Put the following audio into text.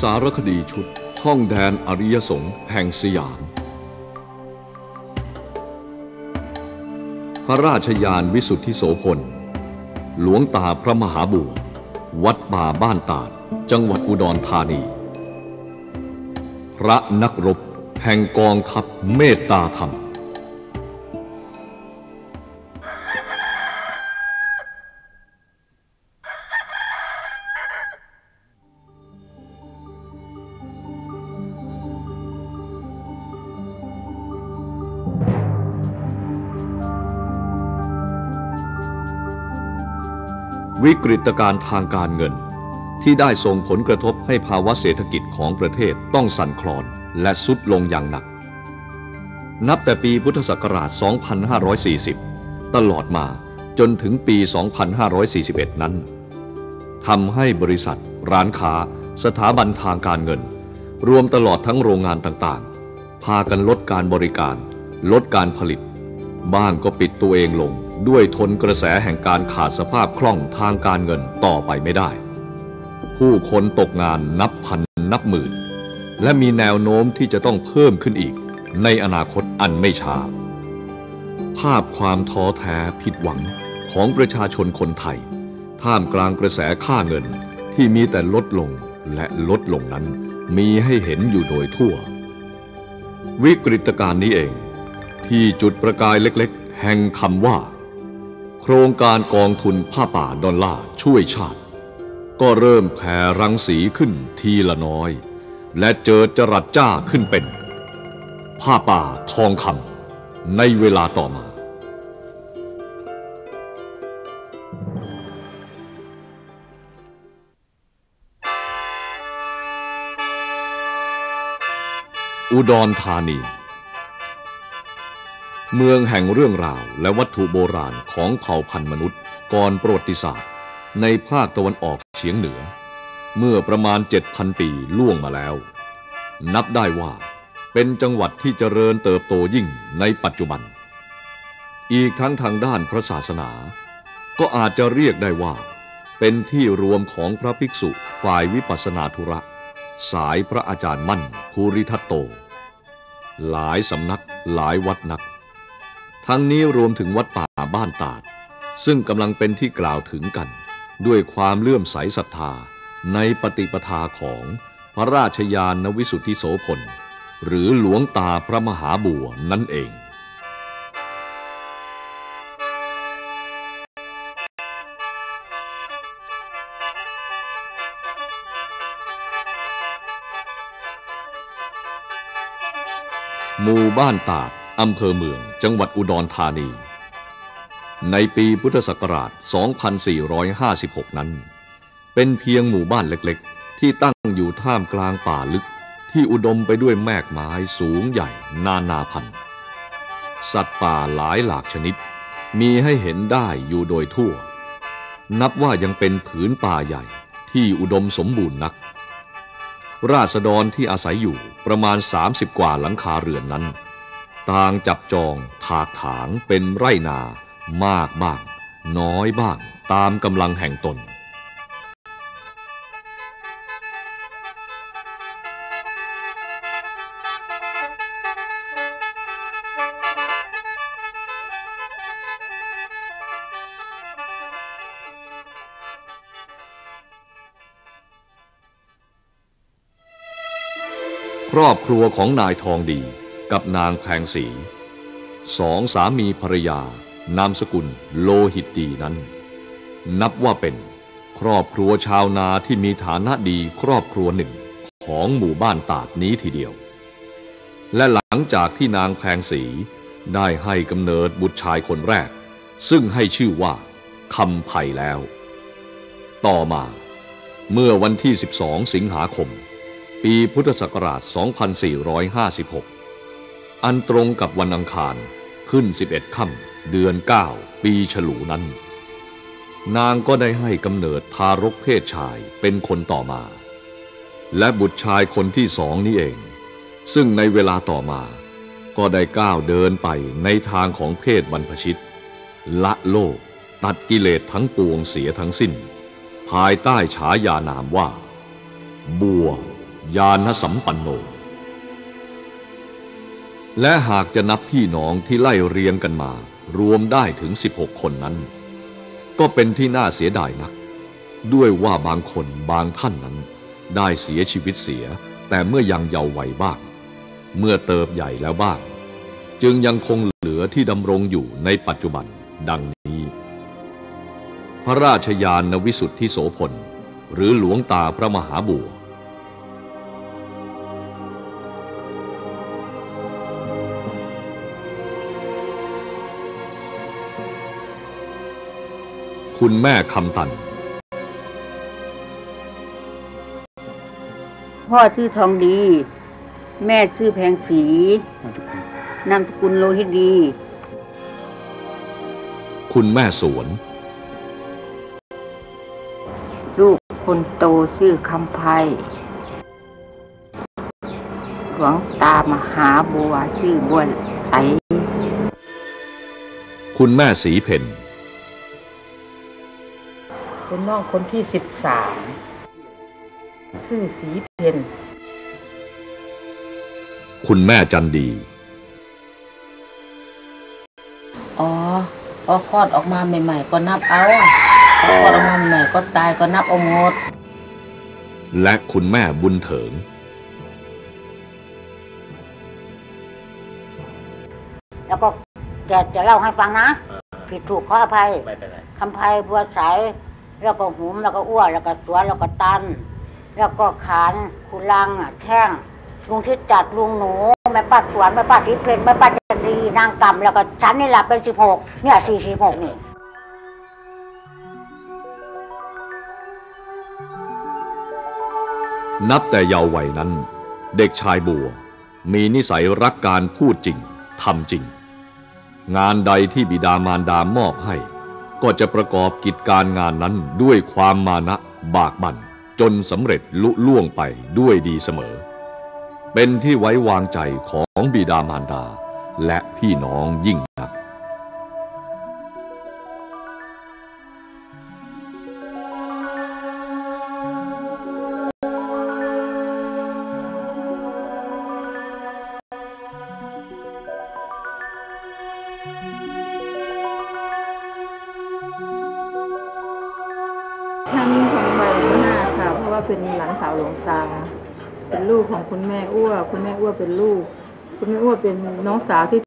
สารคดีชุดท่องแดนอริยสงฆ์แห่งสยาม พระราชยานวิสุทธิโสพล หลวงตาพระมหาบัว วัดป่าบ้านตาด จังหวัดอุดรธานี พระนักรบแห่งกองทัพเมตตาธรรม วิกฤตการณ์ทางการเงิน ที่ได้ส่งผลกระทบให้ภาวะเศรษฐกิจของประเทศต้องสั่นคลอนและสุดลงอย่างหนัก นับแต่ปีพุทธศักราช 2540 ตลอดมาจนถึงปี 2541 นั้นทำให้บริษัท ร้านค้า สถาบันทางการเงิน รวมตลอดทั้งโรงงานต่างๆ พากันลดการบริการ ลดการผลิต บ้างก็ปิดตัวเองลง ด้วยทนกระแสแห่งการขาดสภาพคล่องทางการเงินต่อไปไม่ได้ ผู้คนตกงานนับพันนับหมื่น และมีแนวโน้มที่จะต้องเพิ่มขึ้นอีก ในอนาคตอันไม่ช้า ภาพความท้อแท้ผิดหวังของประชาชนคนไทย ท่ามกลางกระแสค่าเงินที่มีแต่ลดลงและลดลงนั้น มีให้เห็นอยู่โดยทั่ว วิกฤตการณ์นี้เอง ที่จุดประกายเล็กๆ แห่งคำว่า โครงการกองทุนผ้าป่าดอลลาร์ช่วยชาติ ก็เริ่มแผ่รังสีขึ้นทีละน้อย และเจอจรัสจ้าขึ้นเป็น ผ้าป่าทองคำในเวลาต่อมาอุดรธานี เมืองแห่งเรื่องราวและวัตถุโบราณของเผ่าพันธุ์มนุษย์ ก่อนประวัติศาสตร์ ในภาคตะวันออกเฉียงเหนือ เมื่อประมาณ 7,000 ปีล่วงมาแล้ว นับได้ว่าเป็นจังหวัดที่เจริญเติบโตยิ่งในปัจจุบัน อีกทั้งทางด้านพระศาสนา ก็อาจจะเรียกได้ว่า เป็นที่รวมของพระภิกษุฝ่ายวิปัสสนาธุระ สายพระอาจารย์มั่นภูริทัตโต หลายสำนักหลายวัดนัก ทั้งนี้รวมถึงวัดป่าบ้านตาด ซึ่งกำลังเป็นที่กล่าวถึงกัน ด้วยความเลื่อมใสศรัทธาในปฏิปทาของพระราชยานวิสุทธิโสพล หรือหลวงตาพระมหาบัวนั่นเองหมู่บ้านตาด อำเภอเมือง จังหวัดอุดรธานี ในปีพุทธศักราช 2456 นั้น เป็นเพียงหมู่บ้านเล็กๆ ที่ตั้งอยู่ท่ามกลางป่าลึกที่อุดมไปด้วยแมกไม้สูงใหญ่นานาพันธุ์ สัตว์ป่าหลายหลากชนิด มีให้เห็นได้อยู่โดยทั่ว นับว่ายังเป็นผืนป่าใหญ่ที่อุดมสมบูรณ์นัก ราษฎรที่อาศัยอยู่ประมาณ 30 กว่าหลังคาเรือนนั้น ต่างจับจองถากถางเป็นไร่นามากบ้าง น้อยบ้างตามกำลังแห่งตนครอบครัวของนายทองดี กับนางแพงศรีสองสามีภรรยานามสกุลโลหิตดีนั้น นับว่าเป็นครอบครัวชาวนาที่มีฐานะดีครอบครัวหนึ่งของหมู่บ้านตาดนี้ทีเดียว และหลังจากที่นางแพงศรีได้ให้กำเนิดบุตรชายคนแรก ซึ่งให้ชื่อว่าคำไผ่แล้ว ต่อมาเมื่อวันที่ 12 สิงหาคม ปีพุทธศักราช 2456 อันตรงกับวันอังคารขึ้น 11ค่ำเดือน 9 ปีฉลูนั้น นางก็ได้ให้กำเนิดทารกเพศชายเป็นคนต่อมา และบุตรชายคนที่สองนี้เอง ซึ่งในเวลาต่อมา ก็ได้ก้าวเดินไปในทางของเพศบรรพชิต ละโลกตัดกิเลสทั้งปวงเสียทั้งสิ้น ภายใต้ฉายานามว่า บัวญาณสัมปันโน และหากจะนับพี่น้องที่ไล่เรียงกันมา รวมได้ถึง 16 คนนั้น ก็เป็นที่น่าเสียดายนัก ด้วยว่าบางคนบางท่านนั้น ได้เสียชีวิตเสีย แต่เมื่อยังเยาว์วัยบ้าง เมื่อเติบใหญ่แล้วบ้าง จึงยังคงเหลือที่ดำรงอยู่ในปัจจุบันดังนี้ พระราชยานวิสุทธิโสพลหรือหลวงตาพระมหาบัว คุณแม่คำตัน พ่อชื่อทองดี แม่ชื่อแพงศรีนามสกุลโลหิตดี คุณแม่สวน ลูกคนโตชื่อคำไพหลวงตามหาบัวชื่อบัวใส คุณแม่สีเพน เป็นน้องคนที่สิบสามชื่อสีเพนคุณแม่จันดี อ๋อพอคลอดออกมาใหม่ ๆ ก็นับเอาพอคลอดออกมาใหม่ๆก็ตายก็นับเอาหมด และคุณแม่บุญเถิง แล้วก็จะจะเล่าให้ฟังนะ ผิดถูกขออภัยไม่เป็นไร คำไพบัวใส แล้วก็หุมแล้วก็อ้วนแล้วก็สวนแล้วก็ตัน แล้วก็ขานคุลังอะแท่งลุงทิศจัดลุงหนูแม่ป้าสวนแม่ป้าทิเพนแม่ป้าจันดีนางกำแล้วก็ฉันนี่แหละเป็นสิบหกเนี่ยสี่สิบหกนี่นับแต่เยาว์วัยนั้น เด็กชายบัว มีนิสัยรักการพูดจริงทำจริง งานใดที่บิดามารดามอบให้ ก็จะประกอบกิจการงานนั้นด้วยความมานะบากบั่นจนสำเร็จลุล่วงไปด้วยดีเสมอ เป็นที่ไว้วางใจของบิดามารดา และพี่น้องยิ่งนัก ท่านทองใบมหาค่ะ เพราะว่าเป็นหลานสาวหลวงตา เป็นลูกของคุณแม่อ้วคุณแม่อ้วเป็นลูก คุณแม่อ้วเป็นน้องสาวที่